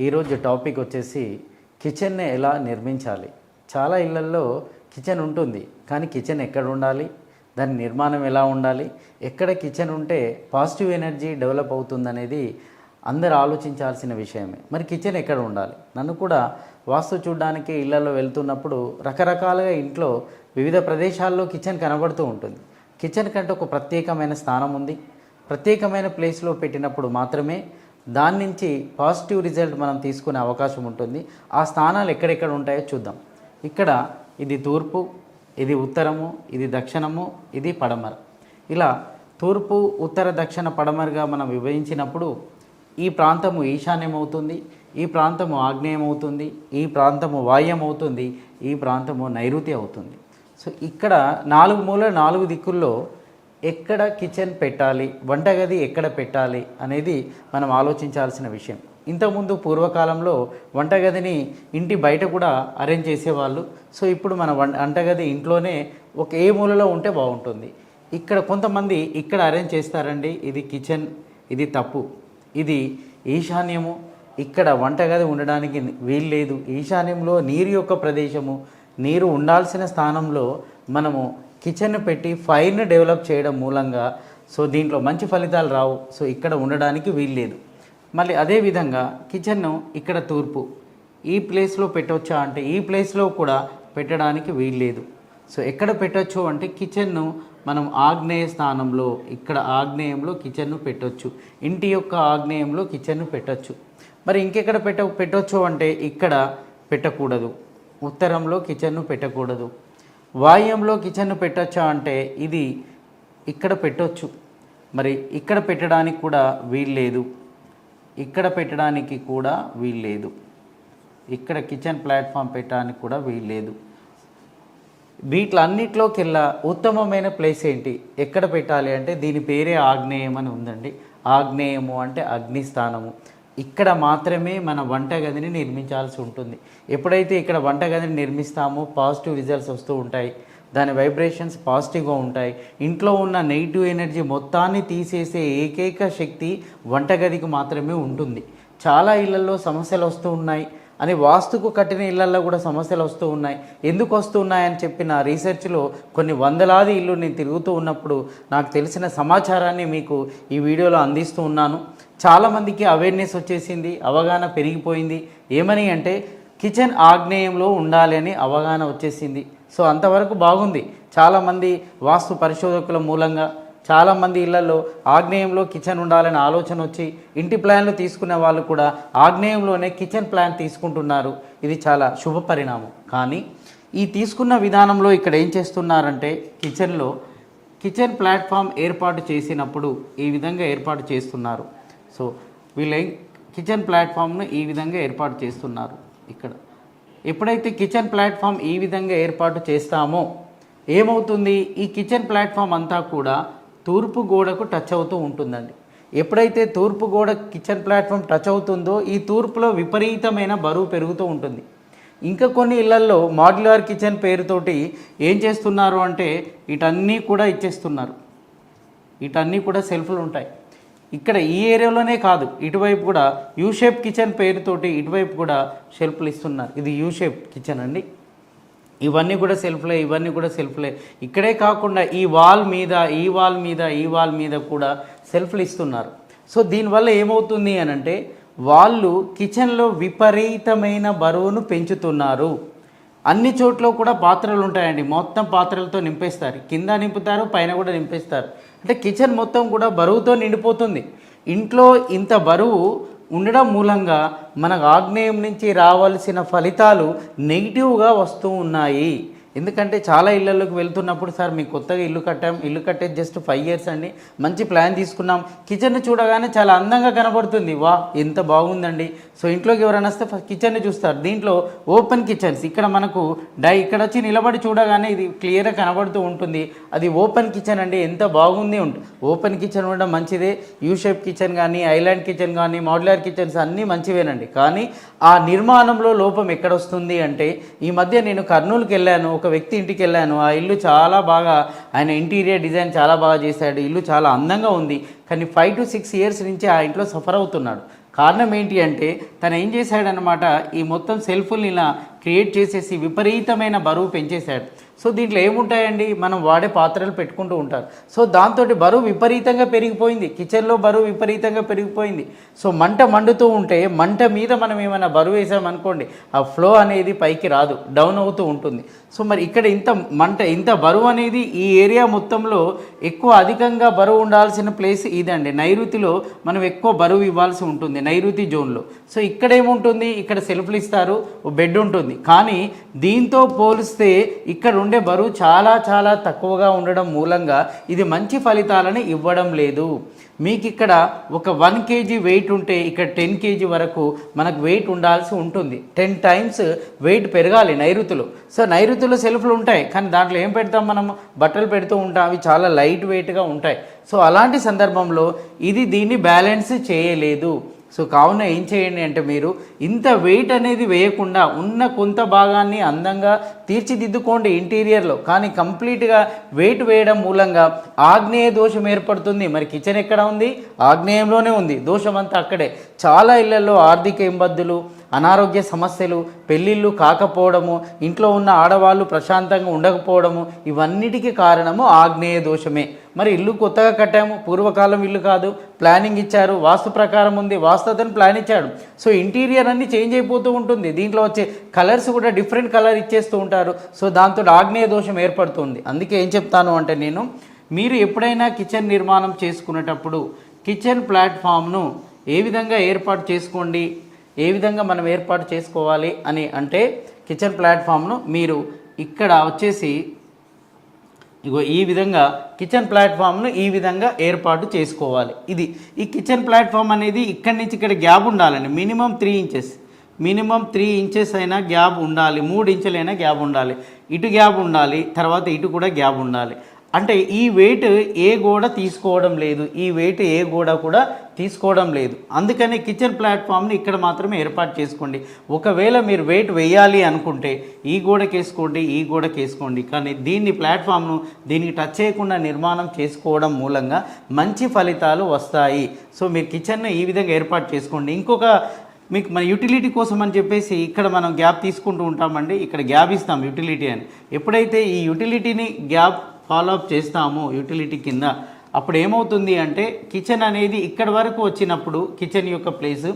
ఈరోజు టాపిక్ వచ్చేసి కిచెన్ని ఎలా నిర్మించాలి? చాలా ఇళ్ళల్లో కిచెన్ ఉంటుంది కానీ కిచెన్ ఎక్కడ ఉండాలి? దాని నిర్మాణం ఎలా ఉండాలి? ఎక్కడ కిచెన్ ఉంటే పాజిటివ్ ఎనర్జీ డెవలప్ అవుతుందనేది అందరు ఆలోచించాల్సిన విషయమే. మరి కిచెన్ ఎక్కడ ఉండాలి? నన్ను కూడా వాస్తు చూడడానికి ఇళ్ళలో వెళ్తున్నప్పుడు రకరకాలుగా ఇంట్లో వివిధ ప్రదేశాల్లో కిచెన్ కనబడుతూ ఉంటుంది. కిచెన్ కంటే ఒక ప్రత్యేకమైన స్థానం ఉంది. ప్రత్యేకమైన ప్లేస్లో పెట్టినప్పుడు మాత్రమే దాని నుంచి పాజిటివ్ రిజల్ట్ మనం తీసుకునే అవకాశం ఉంటుంది. ఆ స్థానాలు ఎక్కడెక్కడ ఉంటాయో చూద్దాం. ఇక్కడ ఇది తూర్పు ఇది ఉత్తరము ఇది దక్షిణము ఇది పడమర. ఇలా తూర్పు ఉత్తర దక్షిణ పడమరగా మనం విభజించినప్పుడు ఈ ప్రాంతము ఈశాన్యం అవుతుంది ఈ ప్రాంతము ఆగ్నేయమవుతుంది ఈ ప్రాంతము వాయుం అవుతుంది ఈ ప్రాంతము నైరుతి అవుతుంది. సో ఇక్కడ నాలుగు మూల నాలుగు దిక్కుల్లో ఎక్కడ కిచెన్ పెట్టాలి వంటగది ఎక్కడ పెట్టాలి అనేది మనం ఆలోచించాల్సిన విషయం. ఇంతకుముందు పూర్వకాలంలో వంటగదిని ఇంటి బయట కూడా అరేంజ్ చేసేవాళ్ళు. సో ఇప్పుడు మన వంటగది ఇంట్లోనే ఒక ఏ మూలలో ఉంటే బాగుంటుంది. ఇక్కడ కొంతమంది ఇక్కడ అరేంజ్ చేస్తారండి ఇది కిచెన్ ఇది తప్పు. ఇది ఈశాన్యము. ఇక్కడ వంటగది ఉండడానికి వీల్లేదు. ఈశాన్యంలో నీరు యొక్క ప్రదేశము నీరు ఉండాల్సిన స్థానంలో మనము కిచెన్ పెట్టి ఫైర్ని డెవలప్ చేయడం మూలంగా సో దీంట్లో మంచి ఫలితాలు రావు. సో ఇక్కడ ఉండడానికి వీలు లేదు. మళ్ళీ అదేవిధంగా కిచెన్ను ఇక్కడ తూర్పు ఈ ప్లేస్లో పెట్టవచ్చా అంటే ఈ ప్లేస్లో కూడా పెట్టడానికి వీల్లేదు సో ఎక్కడ పెట్టొచ్చు అంటే కిచెన్ను మనం ఆగ్నేయ స్థానంలో ఇక్కడ ఆగ్నేయంలో కిచెన్ను పెట్టొచ్చు. ఇంటి యొక్క ఆగ్నేయంలో కిచెన్ను పెట్టొచ్చు. మరి ఇంకెక్కడ పెట్ట పెట్టొచ్చు అంటే ఇక్కడ పెట్టకూడదు. ఉత్తరంలో కిచెన్ను పెట్టకూడదు. వాయుంలో కిచెన్ పెట్టొచ్చా అంటే ఇది ఇక్కడ పెట్టొచ్చు. మరి ఇక్కడ పెట్టడానికి కూడా వీల్లేదు ఇక్కడ పెట్టడానికి కూడా వీల్లేదు ఇక్కడ కిచెన్ ప్లాట్ఫామ్ పెట్టడానికి కూడా వీల్లేదు వీటిలన్నిటిలోకెల్లా ఉత్తమమైన ప్లేస్ ఏంటి? ఎక్కడ పెట్టాలి అంటే దీని పేరే ఆగ్నేయం అని ఉందండి. ఆగ్నేయము అంటే అగ్నిస్థానము. ఇక్కడ మాత్రమే మన వంటగదిని నిర్మించాల్సి ఉంటుంది. ఎప్పుడైతే ఇక్కడ వంటగదిని నిర్మిస్తామో పాజిటివ్ రిజల్ట్స్ వస్తూ ఉంటాయి. దాని వైబ్రేషన్స్ పాజిటివ్గా ఉంటాయి. ఇంట్లో ఉన్న నెగిటివ్ ఎనర్జీ మొత్తాన్ని తీసేసే ఏకైక శక్తి వంటగదికి మాత్రమే ఉంటుంది. చాలా ఇళ్ళలో సమస్యలు వస్తూ ఉన్నాయి. అని వాస్తుకు కట్టిన ఇళ్ళలో కూడా సమస్యలు వస్తూ ఉన్నాయి. ఎందుకు వస్తూ ఉన్నాయని చెప్పిన రీసెర్చ్లో కొన్ని వందలాది ఇల్లు నేను తిరుగుతూ ఉన్నప్పుడు నాకు తెలిసిన సమాచారాన్ని మీకు ఈ వీడియోలో అందిస్తూ ఉన్నాను. చాలామందికి అవేర్నెస్ వచ్చేసింది అవగాహన పెరిగిపోయింది. ఏమని అంటే కిచెన్ ఆగ్నేయంలో ఉండాలి అని అవగాహన వచ్చేసింది. సో అంతవరకు బాగుంది. చాలామంది వాస్తు పరిశోధకుల మూలంగా చాలామంది ఇళ్ళలో ఆగ్నేయంలో కిచెన్ ఉండాలనే ఆలోచన వచ్చి ఇంటి ప్లాన్లు తీసుకునే వాళ్ళు కూడా ఆగ్నేయంలోనే కిచెన్ ప్లాన్ తీసుకుంటున్నారు. ఇది చాలా శుభ పరిణామం. కానీ ఈ తీసుకున్న విధానంలో ఇక్కడ ఏం చేస్తున్నారంటే కిచెన్లో కిచెన్ ప్లాట్ఫామ్ ఏర్పాటు చేసినప్పుడు ఈ విధంగా ఏర్పాటు చేస్తున్నారు. సో వీళ్ళ కిచెన్ ప్లాట్ఫామ్ను ఈ విధంగా ఏర్పాటు చేస్తున్నారు ఇక్కడ. ఎప్పుడైతే కిచెన్ ప్లాట్ఫామ్ ఈ విధంగా ఏర్పాటు చేస్తామో ఏమవుతుంది? ఈ కిచెన్ ప్లాట్ఫామ్ అంతా కూడా తూర్పు గోడకు టచ్ అవుతూ ఉంటుందండి. ఎప్పుడైతే తూర్పు గోడ కిచెన్ ప్లాట్ఫామ్ టచ్ అవుతుందో ఈ తూర్పులో విపరీతమైన బరువు పెరుగుతూ ఉంటుంది. ఇంకా కొన్ని ఇళ్ళల్లో మాడ్యులర్ కిచెన్ పేరుతోటి ఏం చేస్తున్నారు అంటే వీటన్నీ కూడా ఇచ్చేస్తున్నారు. వీటన్నీ కూడా సెల్ఫ్లు ఉంటాయి. ఇక్కడ ఈ ఏరియాలోనే కాదు ఇటువైపు కూడా యూ షేప్ కిచెన్ పేరుతోటి ఇటువైపు కూడా షెల్ఫ్లు ఇస్తున్నారు. ఇది యూ షేప్ కిచెన్ అండి. ఇవన్నీ కూడా సెల్ఫ్లే ఇవన్నీ కూడా సెల్ఫ్లే ఇక్కడే కాకుండా ఈ వాల్ మీద ఈ వాల్ మీద ఈ వాల్ మీద కూడా సెల్ఫ్లు ఇస్తున్నారు. సో దీనివల్ల ఏమవుతుంది అని అంటే వాళ్ళు కిచెన్లో విపరీతమైన బరువును పెంచుతున్నారు. అన్ని చోట్ల కూడా పాత్రలు ఉంటాయండి. మొత్తం పాత్రలతో నింపేస్తారు. కింద నింపుతారు పైన కూడా నింపేస్తారు. అంటే కిచెన్ మొత్తం కూడా బరువుతో నిండిపోతుంది. ఇంట్లో ఇంత బరువు ఉండడం మూలంగా మనకు ఆగ్నేయం నుంచి రావాల్సిన ఫలితాలు నెగిటివ్గా వస్తూ ఉన్నాయి. ఎందుకంటే చాలా ఇళ్ళలోకి వెళ్తున్నప్పుడు సార్ మీకు కొత్తగా ఇల్లు కట్టాం ఇల్లు కట్టేది జస్ట్ ఫైవ్ ఇయర్స్ అండి. మంచి ప్లాన్ తీసుకున్నాం. కిచెన్ చూడగానే చాలా అందంగా కనబడుతుంది. వా ఎంత బాగుందండి. సో ఇంట్లోకి ఎవరైనా వస్తే కిచెన్ని చూస్తారు. దీంట్లో ఓపెన్ కిచెన్స్ ఇక్కడ మనకు డై ఇక్కడ వచ్చి నిలబడి చూడగానే ఇది క్లియర్గా కనబడుతూ ఉంటుంది. అది ఓపెన్ కిచెన్ అండి. ఎంత బాగుంది ఉంటుంది ఓపెన్ కిచెన్ ఉండడం మంచిదే. యూ షేప్ కిచెన్ కానీ ఐలాండ్ కిచెన్ కానీ మాడ్యులర్ కిచెన్స్ అన్నీ మంచివేనండి. కానీ ఆ నిర్మాణంలో లోపం ఎక్కడ వస్తుంది అంటే ఈ మధ్య నేను కర్నూలుకి వెళ్ళాను. ఒక వ్యక్తి ఇంటికి వెళ్ళాను. ఆ ఇల్లు చాలా బాగా ఆయన ఇంటీరియర్ డిజైన్ చాలా బాగా చేశాడు. ఇల్లు చాలా అందంగా ఉంది. కానీ ఫైవ్ టు సిక్స్ ఇయర్స్ నుంచి ఆ ఇంట్లో సఫర్ అవుతున్నాడు. కారణం ఏంటి అంటే తను ఏం చేశాడనమాట ఈ మొత్తం సెల్ఫుల్ని ఇలా క్రియేట్ చేసేసి విపరీతమైన బరువు పెంచేశాడు. సో దీంట్లో ఏముంటాయండి? మనం వాడే పాత్రలు పెట్టుకుంటూ ఉంటారు. సో దాంతో బరువు విపరీతంగా పెరిగిపోయింది. కిచెన్లో బరువు విపరీతంగా పెరిగిపోయింది. సో మంట మండుతూ ఉంటే మంట మీద మనం ఏమైనా బరువు వేసామనుకోండి ఆ ఫ్లో అనేది పైకి రాదు. డౌన్ అవుతూ ఉంటుంది. సో మరి ఇక్కడ ఇంత మంట ఇంత బరువు అనేది ఈ ఏరియా మొత్తంలో ఎక్కువ అధికంగా బరువు ఉండాల్సిన ప్లేస్ ఇదండి. నైరుతిలో మనం ఎక్కువ బరువు ఇవ్వాల్సి ఉంటుంది నైరుతి జోన్లో. సో ఇక్కడ ఏముంటుంది? ఇక్కడ సెల్ఫ్లు ఇస్తారు ఓ బెడ్ ఉంటుంది. కానీ దీంతో పోలిస్తే ఇక్కడ ఉండే బరువు చాలా చాలా తక్కువగా ఉండడం మూలంగా ఇది మంచి ఫలితాలను ఇవ్వడం లేదు. మీకు ఇక్కడ ఒక వన్ కేజీ వెయిట్ ఉంటే ఇక్కడ టెన్ కేజీ వరకు మనకు వెయిట్ ఉండాల్సి ఉంటుంది. టెన్ టైమ్స్ వెయిట్ పెరగాలి నైరుతులు. సో నైరుతులు సెల్ఫ్లు ఉంటాయి కానీ దాంట్లో ఏం పెడతాం మనం? బట్టలు పెడుతూ ఉంటాం అవి చాలా లైట్ వెయిట్గా ఉంటాయి. సో అలాంటి సందర్భంలో ఇది దీన్ని బ్యాలెన్స్ చేయలేదు. సో కావున ఏం చేయండి అంటే మీరు ఇంత వెయిట్ అనేది వేయకుండా ఉన్న కొంత భాగాన్ని అందంగా తీర్చిదిద్దుకోండి ఇంటీరియర్లో. కానీ కంప్లీట్గా వెయిట్ వేయడం మూలంగా ఆగ్నేయ దోషం ఏర్పడుతుంది. మరి కిచెన్ ఎక్కడ ఉంది? ఆగ్నేయంలోనే ఉంది. దోషం అంతా అక్కడే. చాలా ఇళ్ళలో ఆర్థిక ఇబ్బందులు అనారోగ్య సమస్యలు పెళ్ళిళ్ళు కాకపోవడము ఇంట్లో ఉన్న ఆడవాళ్ళు ప్రశాంతంగా ఉండకపోవడము ఇవన్నిటికీ కారణము ఆగ్నేయ దోషమే. మరి ఇల్లు కొత్తగా కట్టాము పూర్వకాలం ఇల్లు కాదు ప్లానింగ్ ఇచ్చారు వాస్తు ప్రకారం ఉంది వాస్తు అతను ప్లాన్ ఇచ్చాడు. సో ఇంటీరియర్ అన్ని చేంజ్ అయిపోతూ ఉంటుంది. దీంట్లో వచ్చే కలర్స్ కూడా డిఫరెంట్ కలర్ ఇచ్చేస్తూ ఉంటారు. సో దాంతో ఆగ్నేయ దోషం ఏర్పడుతుంది. అందుకే ఏం చెప్తాను అంటే నేను మీరు ఎప్పుడైనా కిచెన్ నిర్మాణం చేసుకునేటప్పుడు కిచెన్ ప్లాట్ఫామ్ను ఏ విధంగా ఏర్పాటు చేసుకోండి? ఏ విధంగా మనం ఏర్పాటు చేసుకోవాలి అని అంటే కిచెన్ ప్లాట్ఫామ్ను మీరు ఇక్కడ వచ్చేసి ఇగో ఈ విధంగా కిచెన్ ప్లాట్ఫామ్ను ఈ విధంగా ఏర్పాటు చేసుకోవాలి. ఇది ఈ కిచెన్ ప్లాట్ఫామ్ అనేది ఇక్కడి నుంచి ఇక్కడ గ్యాప్ ఉండాలండి. Minimum three inches. Minimum three inches అయినా గ్యాప్ ఉండాలి. మూడు ఇంచులైనా గ్యాప్ ఉండాలి. ఇటు గ్యాప్ ఉండాలి. తర్వాత ఇటు కూడా గ్యాప్ ఉండాలి. అంటే ఈ వెయిట్ ఏ గోడ తీసుకోవడం లేదు ఈ వెయిట్ ఏ గోడ కూడా తీసుకోవడం లేదు. అందుకని కిచెన్ ప్లాట్ఫామ్ని ఇక్కడ మాత్రమే ఏర్పాటు చేసుకోండి. ఒకవేళ మీరు వెయిట్ వేయాలి అనుకుంటే ఈ గోడకి వేసుకోండి ఈ గోడకి వేసుకోండి. కానీ దీన్ని ప్లాట్ఫామ్ను దీనికి టచ్ చేయకుండా నిర్మాణం చేసుకోవడం మూలంగా మంచి ఫలితాలు వస్తాయి. సో మీరు కిచెన్ను ఈ విధంగా ఏర్పాటు చేసుకోండి. ఇంకొక మీకు మన యూటిలిటీ కోసం అని చెప్పేసి ఇక్కడ మనం గ్యాప్ తీసుకుంటూ ఉంటామండి. ఇక్కడ గ్యాప్ ఇస్తాం యూటిలిటీ అని. ఎప్పుడైతే ఈ యూటిలిటీని గ్యాప్ ఫాలో అప్ చేస్తాము యూటిలిటీ కింద. అప్పుడు ఏమవుతుంది అంటే కిచెన్ అనేది ఇక్కడ వరకు వచ్చినప్పుడు కిచెన్ యొక్క ప్లేస్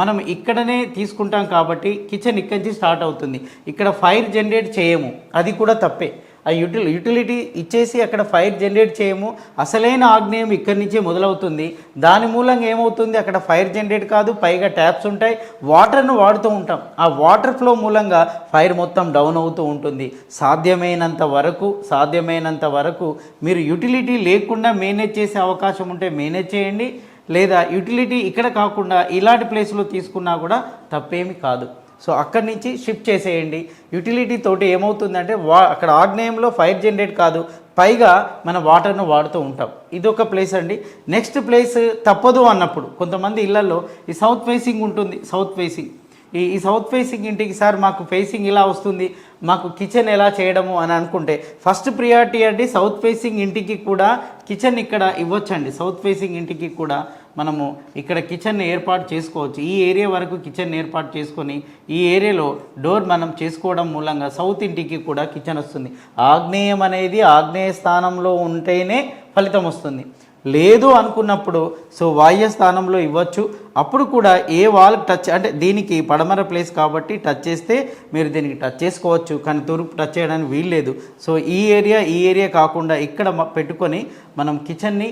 మనం ఇక్కడనే తీసుకుంటాం కాబట్టి కిచెన్ ఇక్కడి నుంచి స్టార్ట్ అవుతుంది. ఇక్కడ ఫైర్ జనరేట్ చేయము. అది కూడా తప్పే. ఆ యూటిలి యూటిలిటీ ఇచ్చేసి అక్కడ ఫైర్ జనరేట్ చేయము. అసలైన ఆగ్నేయం ఇక్కడి నుంచే మొదలవుతుంది. దాని మూలంగా ఏమవుతుంది? అక్కడ ఫైర్ జనరేట్ కాదు పైగా ట్యాప్స్ ఉంటాయి. వాటర్ను వాడుతూ ఉంటాం. ఆ వాటర్ ఫ్లో మూలంగా ఫైర్ మొత్తం డౌన్ అవుతూ ఉంటుంది. సాధ్యమైనంత వరకు సాధ్యమైనంత వరకు మీరు యూటిలిటీ లేకుండా మేనేజ్ చేసే అవకాశం ఉంటే మేనేజ్ చేయండి. లేదా యూటిలిటీ ఇక్కడ కాకుండా ఇలాంటి ప్లేస్లో తీసుకున్నా కూడా తప్పేమి కాదు. సో అక్కడి నుంచి షిఫ్ట్ చేసేయండి. యూటిలిటీ తోటి ఏమవుతుందంటే వా అక్కడ ఆగ్నేయంలో ఫైర్ జనరేట్ కాదు పైగా మన వాటర్ను వాడుతూ ఉంటాం. ఇది ఒక ప్లేస్ అండి. నెక్స్ట్ ప్లేస్ తప్పదు అన్నప్పుడు కొంతమంది ఇళ్ళలో ఈ సౌత్ ఫేసింగ్ ఉంటుంది. సౌత్ ఫేసింగ్ ఈ ఈ సౌత్ ఫేసింగ్ ఇంటికి సార్ మాకు ఫేసింగ్ ఇలా వస్తుంది. మాకు కిచెన్ ఎలా చేయడము అని అనుకుంటే ఫస్ట్ ప్రియారిటీ అండి సౌత్ ఫేసింగ్ ఇంటికి కూడా కిచెన్ ఇక్కడ ఇవ్వచ్చండి. సౌత్ ఫేసింగ్ ఇంటికి కూడా మనము ఇక్కడ కిచెన్ ఏర్పాటు చేసుకోవచ్చు. ఈ ఏరియా వరకు కిచెన్ ఏర్పాటు చేసుకొని ఈ ఏరియాలో డోర్ మనం చేసుకోవడం మూలంగా సౌత్ ఇంటికి కూడా కిచెన్ వస్తుంది. ఆగ్నేయం అనేది ఆగ్నేయ స్థానంలో ఉంటేనే ఫలితం వస్తుంది. లేదు అనుకున్నప్పుడు సో వాయు స్థానంలో ఇవ్వచ్చు. అప్పుడు కూడా ఏ వాల్ టచ్ అంటే దీనికి పడమర ప్లేస్ కాబట్టి టచ్ చేస్తే మీరు దీనికి టచ్ చేసుకోవచ్చు కానీ తూర్పు టచ్ చేయడానికి వీల్లేదు సో ఈ ఏరియా ఈ ఏరియా కాకుండా ఇక్కడ పెట్టుకొని మనం కిచెన్ని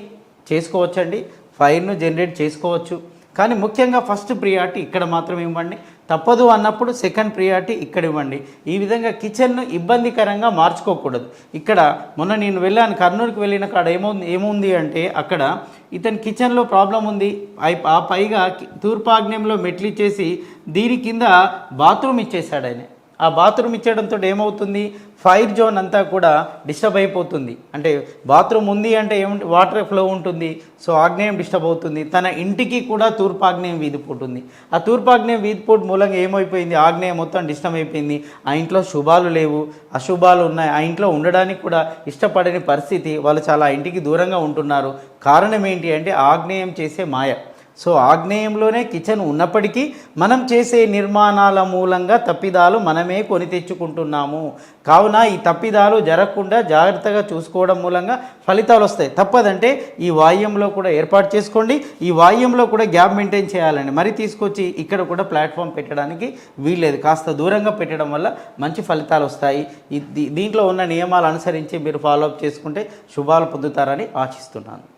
చేసుకోవచ్చండి ఫైర్ను జనరేట్ చేసుకోవచ్చు. కానీ ముఖ్యంగా ఫస్ట్ ప్రియారిటీ ఇక్కడ మాత్రం ఇవ్వండి. తప్పదు అన్నప్పుడు సెకండ్ ప్రియారిటీ ఇక్కడ ఇవ్వండి ఈ విధంగా కిచెన్ను ఇబ్బందికరంగా మార్చుకోకూడదు. ఇక్కడ మొన్న నేను వెళ్ళాను కర్నూలుకి వెళ్ళిన కాడ ఏముంది ఏముంది అంటే అక్కడ ఇతని కిచెన్లో ప్రాబ్లం ఉంది. ఆ పైగా తూర్పాగ్నేయంలో మెట్లు ఇచ్చేసి దీని కింద బాత్రూమ్ ఇచ్చేసాడు ఆయన. ఆ బాత్రూమ్ ఇచ్చేయడంతో ఏమవుతుంది? ఫైర్ జోన్ అంతా కూడా డిస్టర్బ్ అయిపోతుంది. అంటే బాత్రూమ్ ఉంది అంటే ఏమి వాటర్ ఫ్లో ఉంటుంది. సో ఆగ్నేయం డిస్టర్బ్ అవుతుంది. తన ఇంటికి కూడా తూర్పాగ్నేయం వీధిపోతుంది ఆ తూర్పాగ్నేయం వీధిపోటు మూలంగా ఏమైపోయింది? ఆగ్నేయం మొత్తం డిస్టర్బ్ అయిపోయింది. ఆ ఇంట్లో శుభాలు లేవు. అశుభాలు ఉన్నాయి. ఆ ఇంట్లో ఉండడానికి కూడా ఇష్టపడని పరిస్థితి. వాళ్ళు చాలా ఇంటికి దూరంగా ఉంటున్నారు. కారణం ఏంటి అంటే ఆగ్నేయం చేసే మాయ. సో ఆగ్నేయంలోనే కిచెన్ ఉన్నప్పటికీ మనం చేసే నిర్మాణాల మూలంగా తప్పిదాలు మనమే కొని తెచ్చుకుంటున్నాము. కావున ఈ తప్పిదాలు జరగకుండా జాగ్రత్తగా చూసుకోవడం మూలంగా ఫలితాలు వస్తాయి. తప్పదంటే ఈ వాయుంలో కూడా ఏర్పాటు చేసుకోండి. ఈ వాయుంలో కూడా గ్యాప్ మెయింటైన్ చేయాలండి. మరి తీసుకొచ్చి ఇక్కడ కూడా ప్లాట్ఫామ్ పెట్టడానికి వీల్లేదు. కాస్త దూరంగా పెట్టడం వల్ల మంచి ఫలితాలు వస్తాయి. దీంట్లో ఉన్న నియమాలు అనుసరించి మీరు ఫాలో అప్ చేసుకుంటే శుభాలు పొందుతారని ఆశిస్తున్నాను.